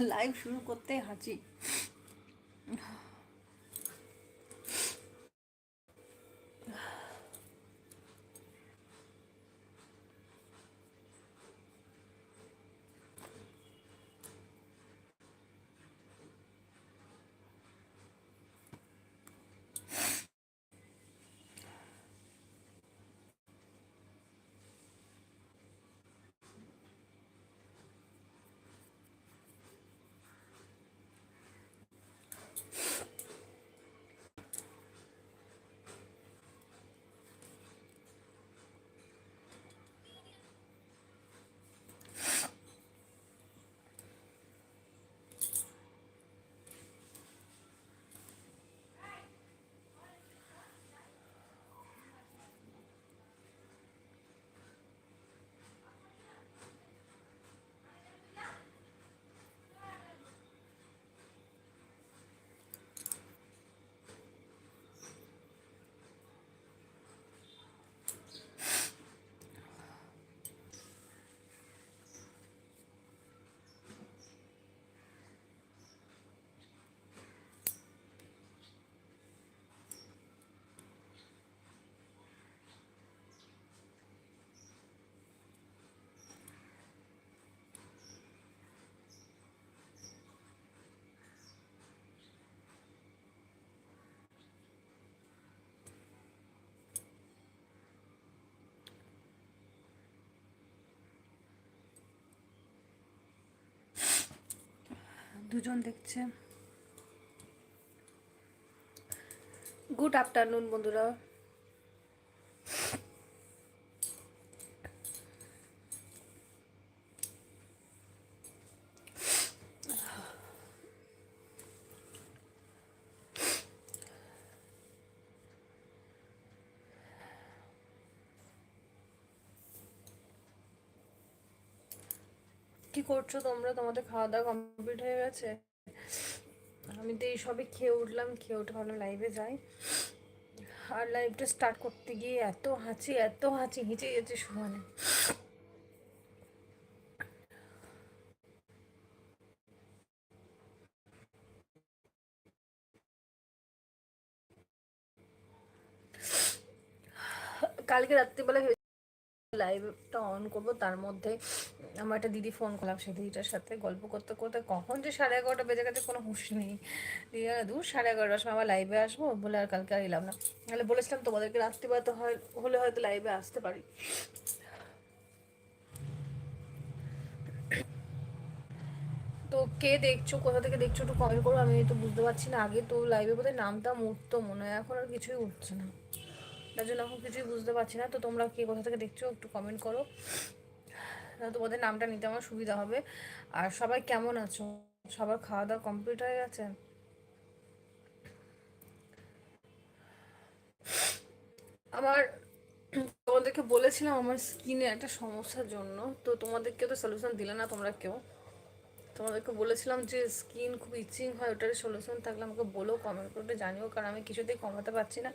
Live শুরু করতে হাঁচি। দুজন দেখছে। গুড আফটারনুন বন্ধুরা। কি করছ তোমরা? তোমাদের খাওয়া দাওয়া কমপ্লিট হয়ে গেছে? আমি তো এই সবে খেয়ে উঠলাম, খেয়ে উঠে ভালো লাইভে যাই। আর লাইভটা স্টার্ট করতে গিয়ে এত হাঁচি এত হাঁচি, হেঁচে গেছে সমানে। কালকে রাত্রিবেলা লাইভটা অন করব, তার মধ্যে আমার একটা দিদি ফোন করলাম, সেই দিদিটার সাথে গল্প করতে করতে কখন যে সাড়ে এগারোটা বেজে গেছে কোনো হুঁশ নেই। দিয়ে দূর সাড়ে এগারোটার সময় আবার লাইভে আসব? বলে আর কালকে আর এলাম না। তাহলে বলেছিলাম তোমাদেরকে রাত্রিবেলা তো হয়, হলে হয়তো লাইভে আসতে পারি। তো কে দেখছ, কোথা থেকে দেখছ একটু কমেন্ট করো, আমি তো বুঝতে পারছি না। আগে তো লাইভে বোধহয় নামটা উঠতো মনে হয়, এখন আর কিছুই উঠছে না। তার জন্য এখন কিছুই বুঝতে পারছি না। তো তোমরা কে কোথা থেকে দেখছ একটু কমেন্ট করো। তোমাদের নামটা নিতে আমার সুবিধা হবে। আর সবাই কেমন আছো? সবার খাওয়া দাওয়া কমপ্লিট হয়ে গেছে? আমার তোমাদেরকে বলেছিলাম আমার স্কিনে একটা সমস্যার জন্য। তো তোমাদেরকে তো সলিউশন দিলে না তোমরা কেউ? তোমাদেরকে বলেছিলাম যে স্কিন খুব ইচিং হয় ওটার সলিউশন থাকলে আমাকে বলো কমেন্ট করে জানিও। কারণ আমি কিছুতেই কমাতে পারছি না।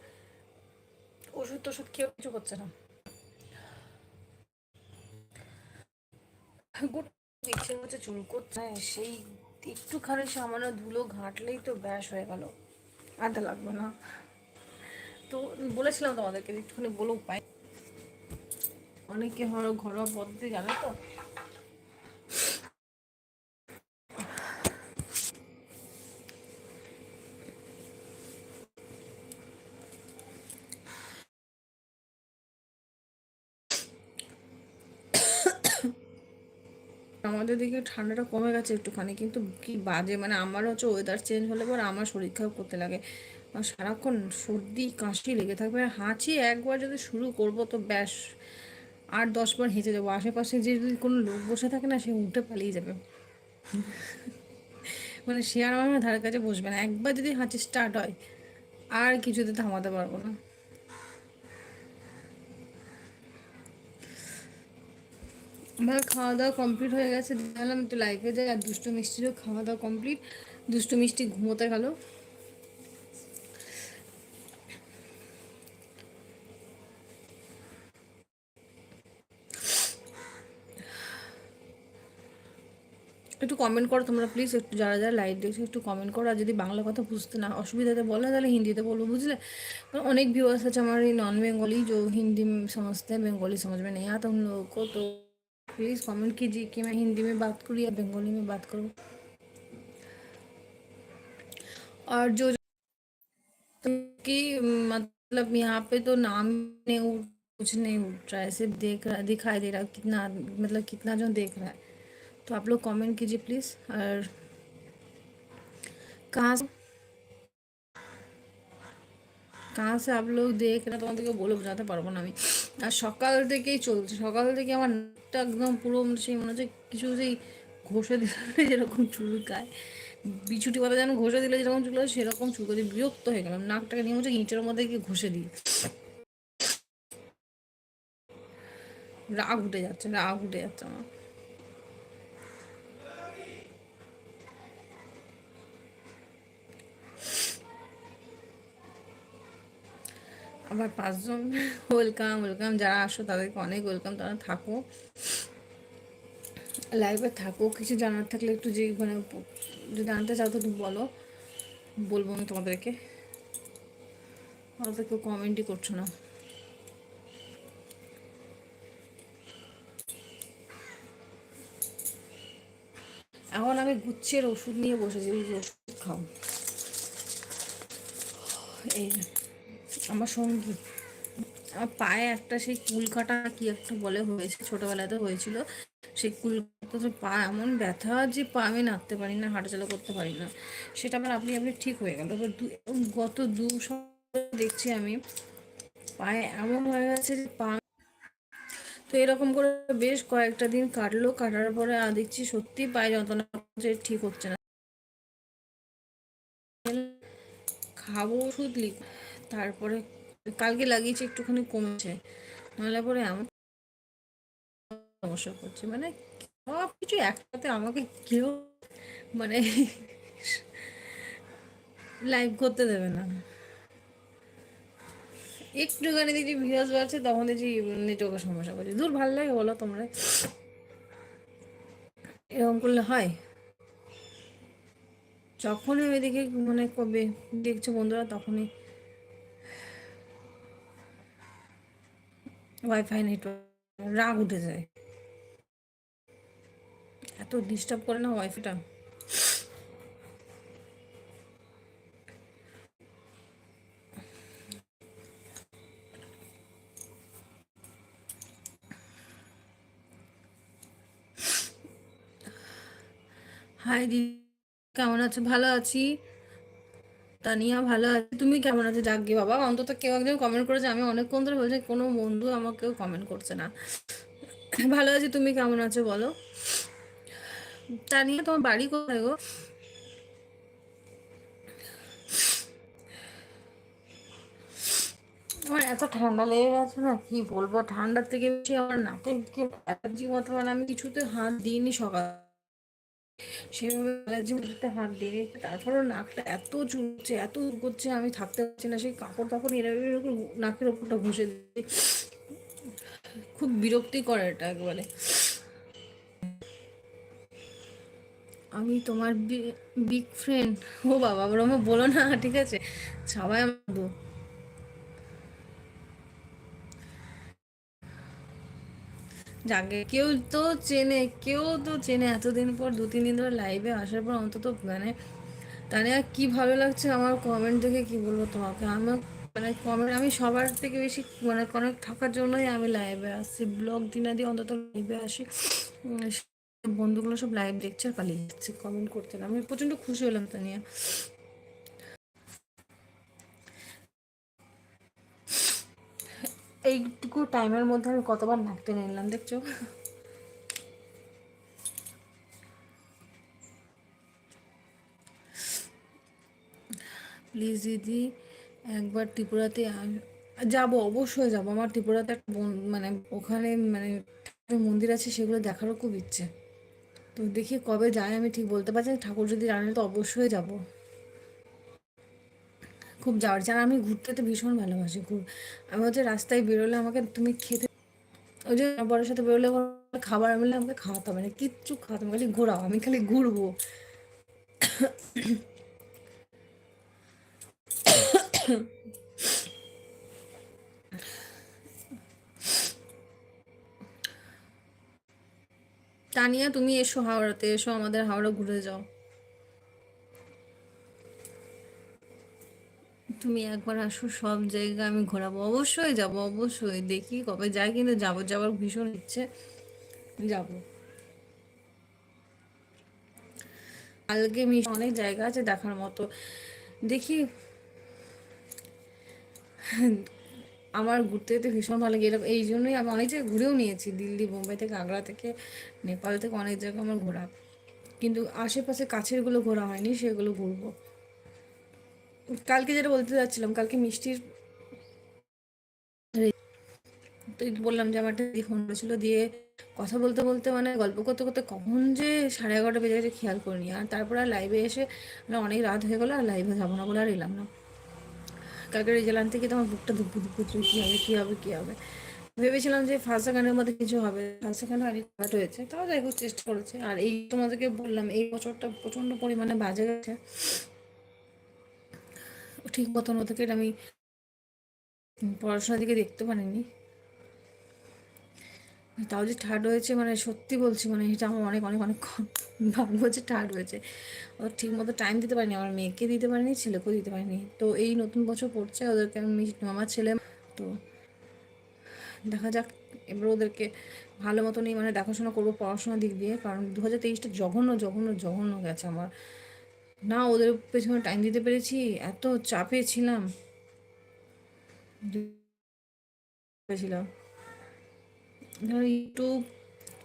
ওষুধ টষুধ খেয়েও কিছু হচ্ছে না। ইচ্ছে হচ্ছে চুল করছে। সেই একটুখানি সামান্য ধুলো ঘাঁটলেই তো ব্যাস হয়ে গেল। আদা লাগবে না। তো বলেছিলাম তোমাদেরকে একটুখানি বলো উপায় অনেকে হয় ঘরোয়া পদ্ধতি জানো তো? আমাদের দিকে ঠান্ডাটা কমে গেছে একটুখানি, কিন্তু কি বাজে মানে আমার হচ্ছে ওয়েদার চেঞ্জ হলে পর আমার শরীর খারাপ করতে লাগে। সারাক্ষণ সর্দি, কাশি লেগে থাকবে হাঁচি একবার যদি শুরু করব তো ব্যাস আট দশ বার হেঁচে যাব। আশেপাশে যে যদি কোনো লোক বসে থাকে না, সে উঠে পালিয়ে যাবে। মানে সে আর আমার ধারের কাছে বসবে না। একবার যদি হাঁচি স্টার্ট হয়, আর কিছুতে থামাতে পারব না। আমার খাওয়া দাওয়া কমপ্লিট হয়ে গেছে দেখালাম একটু লাইফে যাই, আর দুষ্টু মিষ্টিরও খাওয়া দাওয়া কমপ্লিট দুষ্টু মিষ্টি ঘুমোতে গেল। একটু কমেন্ট করো তোমরা প্লিজ একটু যারা যারা লাইভ দেখছ, একটু কমেন্ট করো। আর যদি বাংলা কথা বুঝতে না, অসুবিধাতে বলো, তাহলে হিন্দিতে বলব, বুঝলে? অনেক ভিউয়ার্স আছে আমার এই নন বেঙ্গলি যে হিন্দি সমাজতে বেঙ্গলি সমাজ মানে নেই লোক তো प्लीज़ कमेंट कीजिए कि मैं हिंदी में बात करूँ या बंगाली में बात करूँ और जो कि मतलब यहाँ पे तो नाम नहीं उठ कुछ नहीं उठ रहा है सिर्फ देख रहा दिखाई दे रहा है कितना मतलब कितना जो देख रहा है तो आप लोग कमेंट कीजिए प्लीज़ और कहाँ से কাহা সে আপ লোক দেখ না তোমাদেরকে বলে বোঝাতে পারবো না আমি আর সকাল থেকেই চলছে। সকাল থেকে আমার নাকটা একদম পুরো সেই মনে হচ্ছে কিছু সেই ঘষে দিলে যেরকম চুলকায় বিছুটি পাতা যেন ঘষে দিলে যেরকম চুলকায় সেরকম চুলকায় বিরক্ত হয়ে গেলাম। নাকটাকে নিয়ে হচ্ছে ইঁটের মধ্যে গিয়ে ঘষে দিই। রাগ উঠে যাচ্ছে, রাগ উঠে যাচ্ছে আমার। আবার পাঁচজন। ওয়েলকাম ওয়েলকাম যারা আসো তাদেরকে অনেক ওয়েলকাম তারা থাকো। লাইভে থাকো। কিছু জানার থাকলে একটু যে মানে যদি জানতে চাও তো তুমি বলো। বলব আমি তোমাদেরকে। তো কেউ কমেন্টই করছ না। এখন আমি গুচ্ছের ওষুধ নিয়ে বসেছি ওষুধ খাও। এই আমার সঙ্গী। আমার পায়ে একটা সেই কুলকাটা কি একটা বলে হয়েছে ছোটোবেলাতে হয়েছিল। সেই কুলকাটা পা, এমন ব্যথা যে পা আমি নাড়তে পারি না, হাঁটাচলা করতে পারি না। সেটা আবার আপনি আপনি ঠিক হয়ে গেল। গত দু সপ্তাহ দেখছি আমি, পায়ে এমন হয়ে গেছে যে পা তো এরকম করে বেশ কয়েকটা দিন কাটলো। কাটার পরে আর দেখছি সত্যি পায়ে যন্ত্রণা ঠিক হচ্ছে না। খাব ওষুধ লিখ তারপরে কালকে লাগিয়েছি, একটুখানি কমেছে। নাহলে পরে এমন সমস্যা করছে। মানে সব কিছু একসাথে আমাকে কেউ মানে লাইভ করতে দেবে না। একটুখানি দেখছি ভিউজ বাড়ছে, তখন দেখছি নেটওয়ার্কের সমস্যা করছে। দূর ভালো লাগে বলো তোমরা। এরকম করলে হয়। যখনই দেখি মানে কবে দেখছ বন্ধুরা, তখনই ওয়াইফাই নেটওয়ার্ক রাগ উঠে যায়। এত ডিস্টার্ব করে না ওয়াইফাইটা হাই দিদি, কেমন আছো? ভালো আছি? তানিয়া, ভালো আছে। তুমি কেমন আছো? যাক বাবা, অন্তত কেউ একজন কমেন্ট করেছে। আমি অনেকক্ষণ ধরে বলছি, কোনো বন্ধু আমাকেও কমেন্ট করছে না। ভালো আছি, তুমি কেমন আছো বলো? তানিয়া, তোমার বাড়ি কোথায় গো? আমার এত ঠান্ডা লেগে গেছে না, কি বলব? ঠান্ডার থেকে বেশি আমার নাকে অ্যালার্জি মতো মানে আমি কিছুতে হাত দিইনি সকাল হাত দিয়ে তারপরেও নাকটা এত এত করছে, আমি থাকতে পারছি না, সেই কাপড় টাপড় এরকম নাকের ওপরটা ঘষে দিই খুব বিরক্তি করে এটা একবারে। আমি তোমার বিগ ফ্রেন্ড ও বাবা আমার বলো না, ঠিক আছে? সবাই আমার যাকে কেউ তো চেনে, কেউ তো চেনে। এতদিন পর দু, তিন দিন ধরে লাইভে আসার পর অন্তত মানে তাহলে আর কী ভালো লাগছে আমার কমেন্ট দেখে কি বলব তোমাকে? আমার মানে কমেন্ট আমি সবার থেকে বেশি মানে কনেক্ট থাকার জন্যই আমি লাইভে আসছি। ব্লগ দিনা দিয়ে অন্তত লাইভে আসি। বন্ধুগুলো সব লাইভ দেখছে আর পালিয়ে যাচ্ছে। কমেন্ট করতে না। আমি প্রচণ্ড খুশি হলাম তা নিয়ে এইটুকু টাইমের মধ্যে আমি কতবার নাকতে নিলাম, দেখছ? প্লিজ দিদি, একবার ত্রিপুরাতে যাব, অবশ্যই যাব। আমার ত্রিপুরাতে একটা মানে ওখানে মানে মন্দির আছে সেগুলো দেখারও খুব ইচ্ছে। তো দেখি কবে যাই আমি ঠিক বলতে পারছি ঠাকুর যদি জানে তো অবশ্যই যাব। খুব যাওয়ার আর আমি ঘুরতে তো ভীষণ ভালোবাসি, খুব। আমি হচ্ছে রাস্তায় বেরোলে আমাকে তুমি খেতে ওই যে বরের সাথে বেরোলে খাবার মিলে আমাকে খাওয়াতে হবে না, কিচ্ছু খাওয়াতে হবে খালি ঘোরাও, আমি খালি ঘুরবো। তানিয়া, তুমি এসো হাওড়াতে, এসো আমাদের হাওড়া ঘুরে যাও। তুমি একবার আসো, সব জায়গা আমি ঘোরাবো। অবশ্যই যাব, অবশ্যই। দেখি কবে যাই, কিন্তু যাব যাবার ভীষণ ইচ্ছে। যাব। কালকে মিশ অনেক জায়গা আছে দেখার মতো। দেখি। আমার ঘুরতে যেতে ভীষণ ভালো লাগে। এই জন্যই আমি অনেক জায়গায় ঘুরেও নিয়েছি। দিল্লি বোম্বাই থেকে আগ্রা থেকে, নেপাল থেকে অনেক জায়গা আমার ঘোরা। কিন্তু আশেপাশে কাছেরগুলো ঘোরা হয়নি, সেগুলো ঘুরবো। কালকে যেটা বলতে যাচ্ছিলাম কালকে মিষ্টির বললাম যে আমার ফোন করেছিল দিয়ে কথা বলতে বলতে মানে গল্প করতে করতে কখন যে সাড়ে এগারোটা বেজে গেছে খেয়াল করিনি আর তারপরে আর লাইভে এসে মানে অনেক রাত হয়ে গেলো আর লাইভে যাব না বলে আর এলাম না কালকে রেজাল্ট গিয়ে তো আমার বুকটা ধুপ ধুপ করছিল কী হবে কী হবে কী হবে ভেবেছিলাম যে ফার্স্ট সেকেন্ডের মধ্যে কিছু হবে ফার্স্ট সেকেন্ড অনেক কাট হয়েছে তাও যাই হোক চেষ্টা করেছে আর এই তোমাদেরকে বললাম এই বছরটা প্রচণ্ড পরিমাণে বাজে গেছে ঠিক মতন ওদেরকে আমি পড়াশোনার দিকে দেখতে পারিনি। তাও যে থার্ড হয়েছে মানে সত্যি বলছি মানে এটা আমার অনেক অনেক অনেক ভাগ্য যে থার্ড হয়েছে। ও ঠিক মতো টাইম দিতে পারিনি, আমার মেয়েকে দিতে পারিনি, ছেলেকেও দিতে পারিনি। তো এই নতুন বছর পড়ছে, ওদেরকে আমি আমার ছেলে। তো দেখা যাক, এবার ওদেরকে ভালো মতনই মানে দেখাশোনা করব পড়াশোনার দিক দিয়ে, কারণ দু হাজার তেইশটা জঘন্য জঘন্য জঘন্য গেছে আমার। না, ওদের পেছনে টাইম দিতে পেরেছি, এত চাপে ছিলাম। ইউটিউব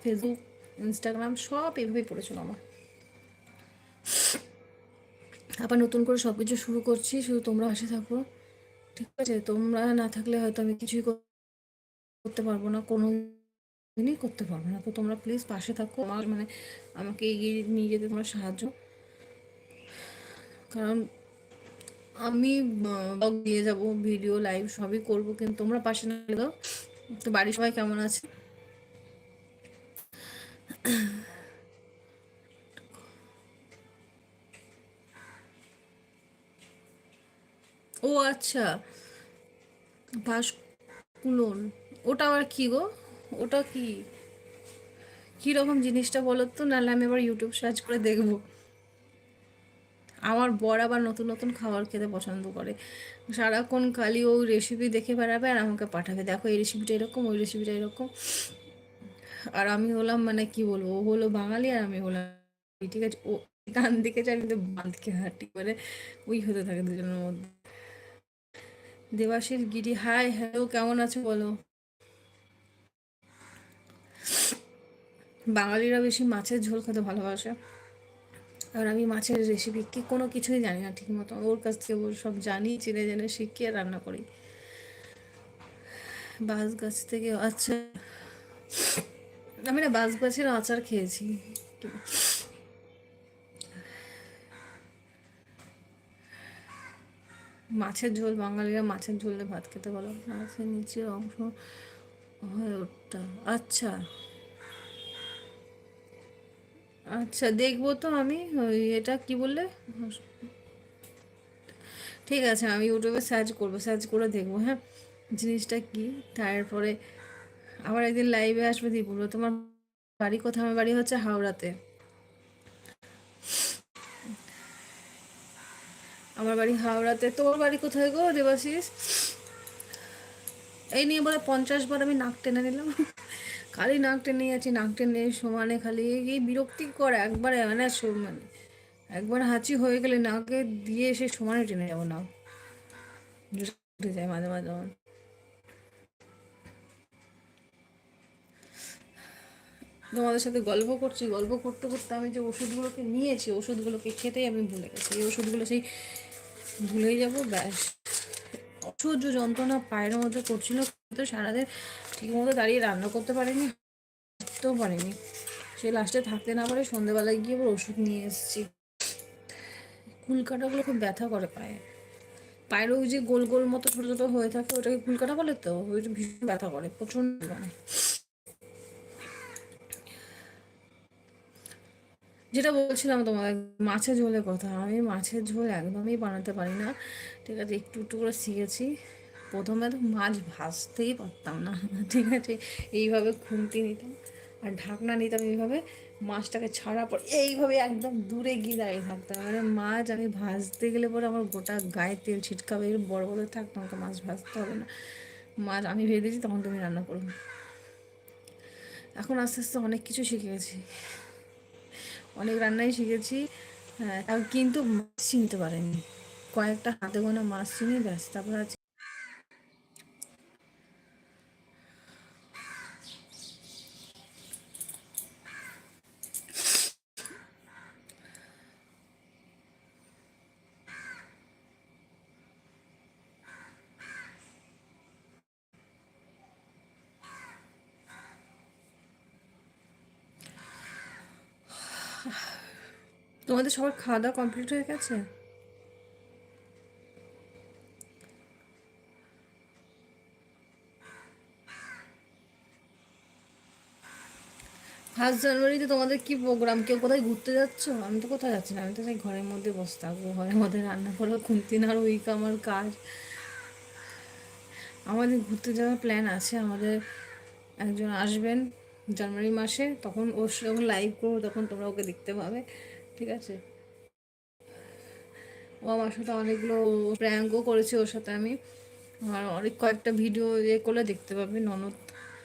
ফেসবুক ইনস্টাগ্রাম সব এভাবেই পড়েছিল আমার। আবার নতুন করে সব কিছু শুরু করছি, শুধু তোমরা আসে থাকো। ঠিক আছে, তোমরা না থাকলে হয়তো আমি কিছুই করতে পারব না, কোনো দিনই করতে পারব না। তো তোমরা প্লিজ পাশে থাকো। আমার মানে আমাকে এগিয়ে নিয়ে যেতে তোমার সাহায্য কারণ আমি ব্লগ দিয়ে যাব ভিডিও লাইভ সবই করব, কিন্তু তোমরা পাশে না দাও। তো বাড়ির সবাই কেমন আছে? ও আচ্ছা কুলন ওটা আবার কি গো? ওটা কি? কী রকম জিনিসটা বলো তো নাহলে আমি আবার ইউটিউব সার্চ করে দেখব। আমার বর আবার নতুন নতুন খাবার খেতে পছন্দ করে। সারাক্ষণ খালি ও রেসিপি দেখে বেড়াবে আর আমাকে পাঠাবে। দেখো এই রেসিপিটা এরকম, ওই রেসিপিটা এরকম। আর আমি হলাম মানে কি বলব, ও হলো বাঙালি আর আমি হলাম ঠিক আছে? ও গান দেখেছে আমি তো বান দিকে হাঁটি মানে ওই হতে থাকে দুজনের মধ্যে। দেবাশিস গিরি হাই হ্যালো কেমন আছো বলো? বাঙালিরা বেশি মাছের ঝোল খেতে ভালোবাসে। আর আমি মাছের রেসিপি কি কোনো কিছুই জানি না ঠিক মতো ওর কাছ থেকে ওর সব জানি, চিনে জেনে, শিখিয়ে রান্না করি। বাঁশ গাছ থেকে আচ্ছা আমি না বাঁশ গাছের আচার খেয়েছি। মাছের ঝোল, বাঙালিরা মাছের ঝোলে ভাত খেতে বলো মাছের নিচের অংশ হয়ে ওঠা। আচ্ছা। আচ্ছা দেখব তো আমি, ওই এটা কি বললে? ঠিক আছে, আমি ইউটিউবে সার্চ করব সার্চ করে দেখব হ্যাঁ? জিনিসটা কি? তারপরে আবার একদিন লাইভে আসবে দীপুর তোমার বাড়ি কোথায়? আমার বাড়ি হচ্ছে হাওড়াতে। আমার বাড়ি হাওড়াতে। তোর বাড়ি কোথায় গো দেবাশিস? এই নিয়ে বলে পঞ্চাশ বার আমি নাক টেনে নিলাম। খালি নাক টেনে যাচ্ছি নাক টেনে সমানে খালি এই বিরক্তিকর একবার মানে মানে। একবার হাঁচি হয়ে গেলে নাকে দিয়ে এসে সমানে টেনে যাব না উঠে যায় মাঝে মাঝে তোমাদের সাথে গল্প করছি, গল্প করতে করতে আমি যে ওষুধগুলোকে নিয়েছি, ওষুধগুলোকে খেতেই আমি ভুলে গেছি। এই ওষুধগুলো সেই ভুলেই যাব, ব্যাস। অসহ্য যন্ত্রণা পায়ের মধ্যে করছিল কিন্তু সারাদিন ঠিক মতো দাঁড়িয়ে রান্না করতে পারেনি, হাঁটতেও পারেনি। সে লাস্টে থাকতে না পারে সন্ধেবেলায় গিয়ে আবার ওষুধ নিয়ে এসেছি। কুলকাটাগুলো খুব ব্যথা করে পায়ে। পায়ের ওই যে গোল গোল মতো ছোটো ছোটো হয়ে থাকে, ওটাকে কুলকাটা বলে তো? ওই ভীষণ ব্যথা করে, প্রচণ্ড মানে। যেটা বলছিলাম তোমাদের, মাছের ঝোলের কথা। আমি মাছের ঝোল একদমই বানাতে পারি না। ঠিক আছে, একটু একটু করে শিখেছি। প্রথমে তো মাছ ভাজতেই পারতাম না। ঠিক আছে, এইভাবে খুন্তি নিতাম আর ঢাকনা নিতাম এইভাবে। মাছটাকে ছাড়া পর এইভাবে একদম দূরে গিয়ে দাঁড়িয়ে থাকতাম। মানে মাছ আমি ভাজতে গেলে পরে আমার গোটা গায়ে তেল ছিটকাবে। বড় বড় থাকতো, আমাকে মাছ ভাজতে হবে না। মাছ আমি ভেজে দিয়েছি তখন তুমি রান্না করবে এখন আস্তে আস্তে অনেক কিছু শিখে গেছি। অনেক রান্নাই শিখেছি হ্যাঁ কিন্তু মাছ চিনতে পারেনি। কয়েকটা হাতে গোনা মাছ চিনি ব্যাস, তারপর আছে তোমাদের সবার খাওয়া দাওয়া কমপ্লিট হয়ে গেছে? ফার্স্ট জানুয়ারিতে তোমাদের কি প্রোগ্রাম কেউ কোথায় ঘুরতে যাচ্ছ? আমি তো কোথায় যাচ্ছি না। আমি তো সেই ঘরের মধ্যে বসে থাকব। ঘরের মধ্যে রান্না করব, খুন্তি নাড় উইক আমার কাজ। আমাদের ঘুরতে যাওয়ার প্ল্যান আছে। আমাদের একজন আসবেন জানুয়ারি মাসে। তখন ওর সঙ্গে লাইভ করব, তখন তোমরা ওকে দেখতে পাবে। ঠিক আছে? ও আমার সাথে অনেকগুলো প্র্যাঙ্কও করেছে ওর সাথে আমি। আর অনেক কয়েকটা ভিডিও ইয়ে করলে দেখতে পাবে, ননদ।